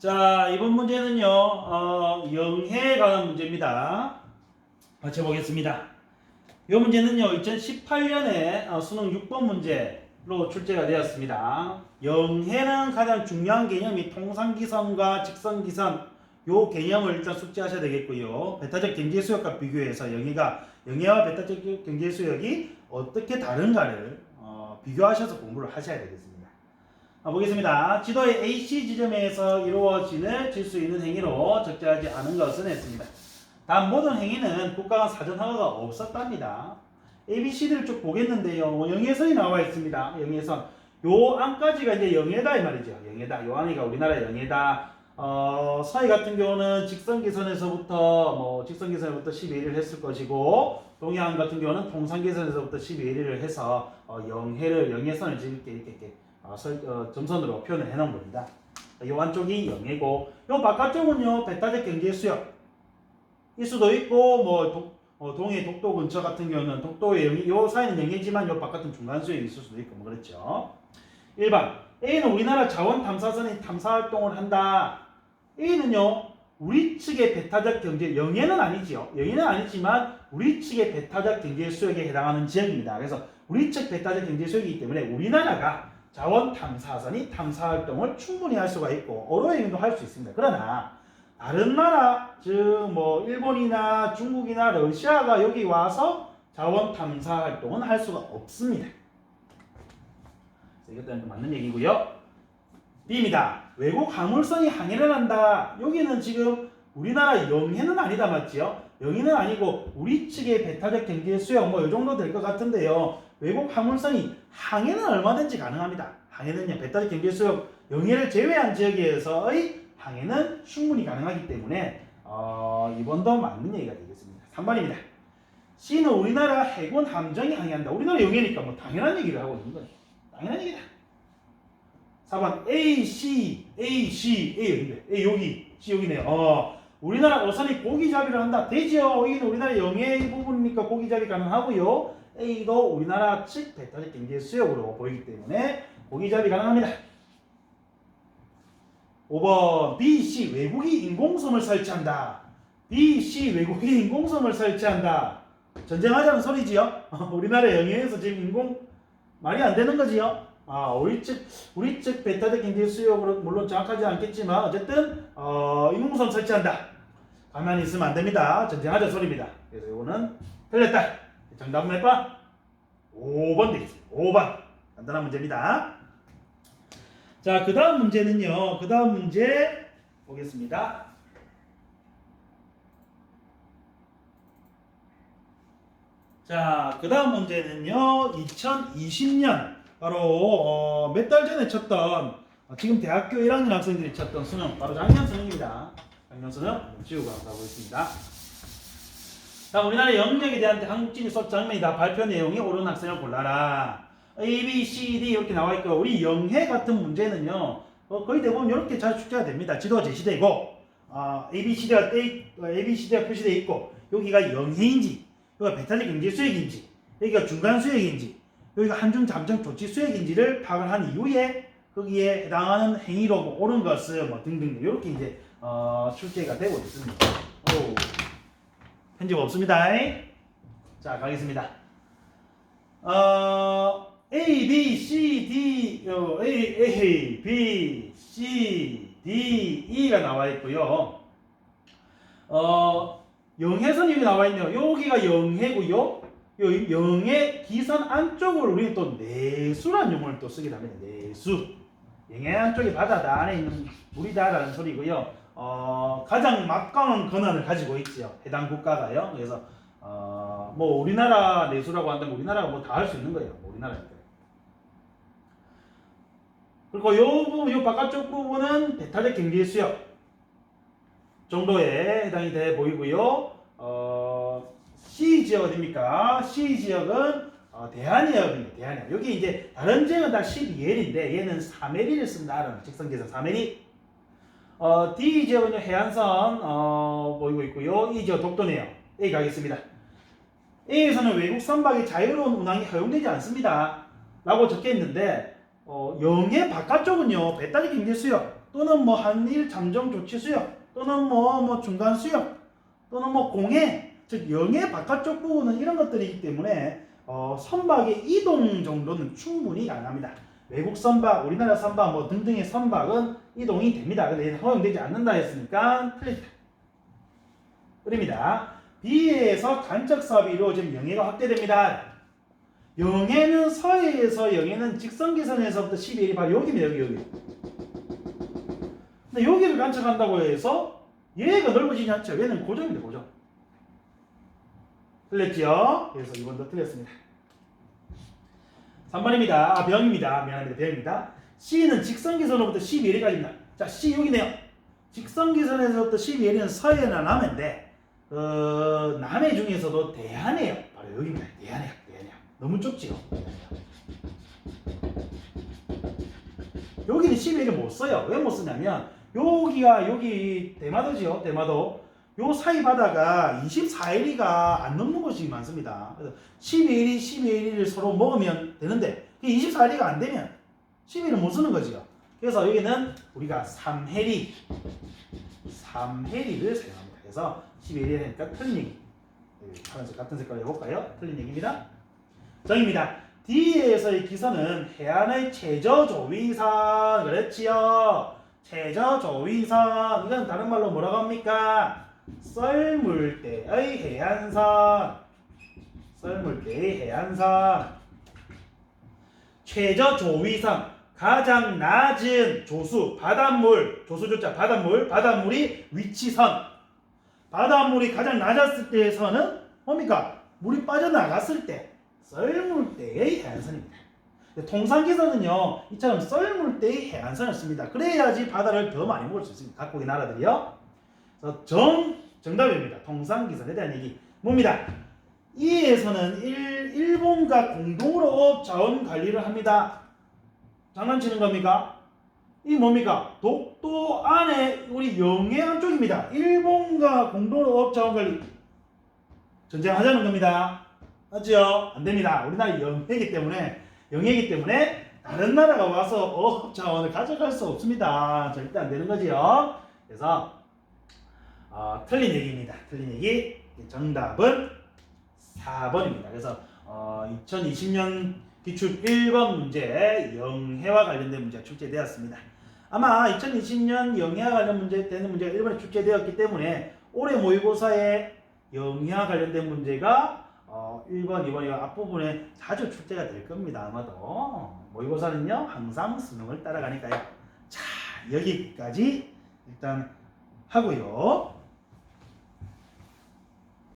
자, 이번 문제는요, 어, 영해에 관한 문제입니다. 같이 보겠습니다. 이 문제는요, 2018년에 어, 수능 6번 문제로 출제가 되었습니다. 영해는 가장 중요한 개념이 통상기선과 직선기선, 요 개념을 일단 숙지하셔야 되겠고요. 베타적 경제 수역과 비교해서 영해가, 영해와 베타적 경제 수역이 어떻게 다른가를 어, 비교하셔서 공부를 하셔야 되겠습니다. 아, 보겠습니다. 지도의 AC 지점에서 이루어지는 질 수 있는 행위로 적재하지 않은 것은 했습니다. 단 모든 행위는 국가가 사전 허가가 없었답니다. ABCD를 쭉 보겠는데요. 영예선이 나와 있습니다. 영예선. 요 안까지가 이제 영예다 이 말이죠. 영예다. 요 안이가 우리나라 영예다. 어, 서해 같은 경우는 직선기선에서부터 뭐 직선기선에부터 12일을 했을 것이고 동해안 같은 경우는 통상기선에서부터 12일을 해서 어, 영해를 영예선을 이렇게 이렇게, 이렇게 어, 설- 어, 점선으로 표현을 해놓은 겁니다. 요 안쪽이 영해고 요 바깥쪽은요 배타적 경제수역 일 수도 있고 뭐 독, 어, 동해 독도 근처 같은 경우는 독도의 영해 요 사이는 영해지만 요 바깥은 중간 수역이 있을 수도 있고 뭐 그렇죠. 1번 A는 우리나라 자원 탐사선이 탐사 활동을 한다. A는요 우리 측의 배타적 경제 영해는 아니지요. 영해는 아니지만 우리 측의 배타적 경제 수역에 해당하는 지역입니다. 그래서 우리 측 배타적 경제 수역이기 때문에 우리나라가 자원 탐사선이 탐사 활동을 충분히 할 수가 있고 어로행위도 할 수 있습니다. 그러나 다른 나라 즉 뭐 일본이나 중국이나 러시아가 여기 와서 자원 탐사 활동은 할 수가 없습니다. 이것도 맞는 얘기고요. B입니다. 외국 화물선이 항해를 한다. 여기는 지금 우리나라 영해는 아니다 맞지요? 영해는 아니고 우리 측의 배타적 경제 수용 뭐이 정도 될 것 같은데요. 외국 화물선이 항해는 얼마든지 가능합니다. 항해는요 배타적 경제 수용 영해를 제외한 지역에서의 항해는 충분히 가능하기 때문에 어, 이번도 맞는 얘기가 되겠습니다. 3번입니다. C는 우리나라 해군 함정이 항해한다. 우리나라 영해니까 뭐 당연한 얘기를 하고 있는 거예요. 당연한 얘기다. 4번 A, C, A, C, A 여기네. A 여기, C 여기네요. 어, 우리나라 어선이 고기잡이를 한다. 되지요. 여기는 우리나라 영해 부분이니까 고기잡이 가능하고요. A도 우리나라 측 배타적 경제 수역으로 보이기 때문에 고기잡이 가능합니다. 5번 B, C 외국이 인공섬을 설치한다. B, C 외국이 인공섬을 설치한다. 전쟁하자는 소리지요. 우리나라 영해에서 지금 인공 말이 안 되는 거지요. 아, 우리 측 우리 측 베타적 경제 수역으로 물론 정확하지 않겠지만 어쨌든 어, 인공섬 설치한다. 가만히 있으면 안 됩니다. 전쟁하자 소리입니다. 그래서 이거는 틀렸다. 정답은 몇 번? 5번 되겠습니다. 5번. 간단한 문제입니다. 자, 그 다음 문제는요. 그 다음 문제 보겠습니다. 자, 그 다음 문제는요. 2020년 바로 어, 몇 달 전에 쳤던 어, 지금 대학교 1학년 학생들이 쳤던 수능 바로 작년 수능입니다. 작년 수능 지우고 가고 있습니다. 자, 우리나라 영역에 대한 한국지리 수업 장면이다. 발표 내용이 옳은 학생을 골라라. A, B, C, D 이렇게 나와 있고 우리 영해 같은 문제는요. 어, 거의 대부분 이렇게 잘 숙제가 됩니다. 지도가 제시되고 어, A, B, C가 A, A, B, C가 표시되어 있고 여기가 영해인지 여기가 배타적 경제 수역인지 여기가 중간 수역인지 여기가 한중 잠정 조치 수역인지를 파악을 한 이후에 거기에 해당하는 행위로 뭐 옳은 것은 뭐 등등 이렇게 이제 어, 출제가 되고 있습니다. 오. 편집 없습니다. 자 가겠습니다. 어, A, B, C, D, 어, A, A, B, C, D, E가 나와 있고요. 어, 영해선이 나와 있네요. 여기가 영해고요. 요 영해 기선 안쪽으로 우리는 또 내수란 용어를 또 쓰게 됩니다. 내수. 영해 안쪽이 바다다 안에 있는 물이다라는 소리고요. 어, 가장 막강한 권한을 가지고 있죠. 해당 국가가요. 그래서 어, 뭐 우리나라 내수라고 한다면 우리나라가 뭐 다 할 수 있는 거예요. 뭐 우리나라니까. 그리고 요 부분, 요 바깥쪽 부분은 배타적 경제 수역 정도에 해당이 돼 보이고요. 어, C 지역 어딥니까? C 지역은 어, 대한해역입니다. 대한해역. 여기 이제 다른 지역은 다 12L인데 얘는 3L을 쓴다라는 직선계산 3L이 어, D 지역은요 해안선 어, 보이고 있고요. E 지역 독도네요. A 가겠습니다. A에서는 외국 선박의 자유로운 운항이 허용되지 않습니다. 라고 적혀 있는데 어, 영해 바깥쪽은요 배타적 경제 수역 또는 뭐 한일 잠정 조치 수역 또는 뭐 뭐 중간 수역 또는 뭐 공해 즉 영해 바깥쪽 부분은 이런 것들이기 때문에 어, 선박의 이동 정도는 충분히 가능합니다. 외국 선박, 우리나라 선박 뭐 등등의 선박은 이동이 됩니다. 근데 허용되지 않는다 했으니까 틀립니다. B에서 간척 사업이 이루어지면 영해가 확대됩니다. 영해는 서해에서 영해는 직선기선에서부터 12일이 바로 여기입니다. 여기 여기. 근데 여기를 간척한다고 해서 얘가 넓어지지 않죠. 얘는 고정입니다. 고정. 틀렸지요? 그래서 2번도 틀렸습니다. 3번입니다. 아, 병입니다. 미안합니다. 병입니다. C는 직선기선으로부터 12일까지입니다. 자, C 여기네요. 직선기선에서부터 12일은 서해나 남해인데 어, 남해 중에서도 대한해요. 바로 여기입니다. 대한해요. 대한해요. 너무 좁지요? 여기는 12일을 못 써요. 왜 못 쓰냐면 여기가 여기 대마도지요. 대마도. 요 사이 바다가 24일이가 안 넘는 곳이 많습니다. 그래서 12일이 12일을 서로 먹으면 되는데 24일이가 안 되면 12일은 못 쓰는 거지요. 그래서 여기는 우리가 3해리 3해리를 사용합니다. 그래서 12일이니까 틀린 얘기. 파란색 같은 색깔로 해볼까요? 틀린 얘기입니다. 정입니다. D에서의 기선은 해안의 최저조위선 그렇지요. 최저조위선 이건 다른 말로 뭐라고 합니까? 썰물대의 해안선 썰물대의 해안선 최저 조위선 가장 낮은 조수 바닷물 조수조자 바닷물 바닷물이 위치선 바닷물이 가장 낮았을 때에서는 뭡니까? 물이 빠져나갔을 때 썰물대의 해안선입니다. 통상기선은요 이처럼 썰물대의 해안선을 씁니다. 그래야지 바다를 더 많이 먹을 수 있습니다. 각국의 나라들이요. 그래서 정 정답입니다. 통상기선에 대한 얘기 뭡니다? 이에서는 일, 일본과 공동으로 자원 관리를 합니다. 장난치는 겁니까? 이 뭡니까? 독도 안에 우리 영해안 쪽입니다. 일본과 공동으로 어업 자원 관리 전쟁하자는 겁니다. 맞죠? 안 됩니다. 우리나라 영해이기 때문에 영해이기 때문에 다른 나라가 와서 어업 자원을 가져갈 수 없습니다. 절대 안 되는 거지요. 그래서 어, 틀린 얘기입니다. 틀린 얘기. 정답은 4번입니다. 그래서 어, 2020년 기출 1번 문제 영해와 관련된 문제가 출제되었습니다. 아마 2020년 영해와 관련 문제 되는 문제가 1번에 출제되었기 때문에 올해 모의고사에 영해와 관련된 문제가 어, 1번, 2번 이 앞부분에 자주 출제가 될 겁니다. 아마도 모의고사는요 항상 수능을 따라가니까요. 자 여기까지 일단 하고요.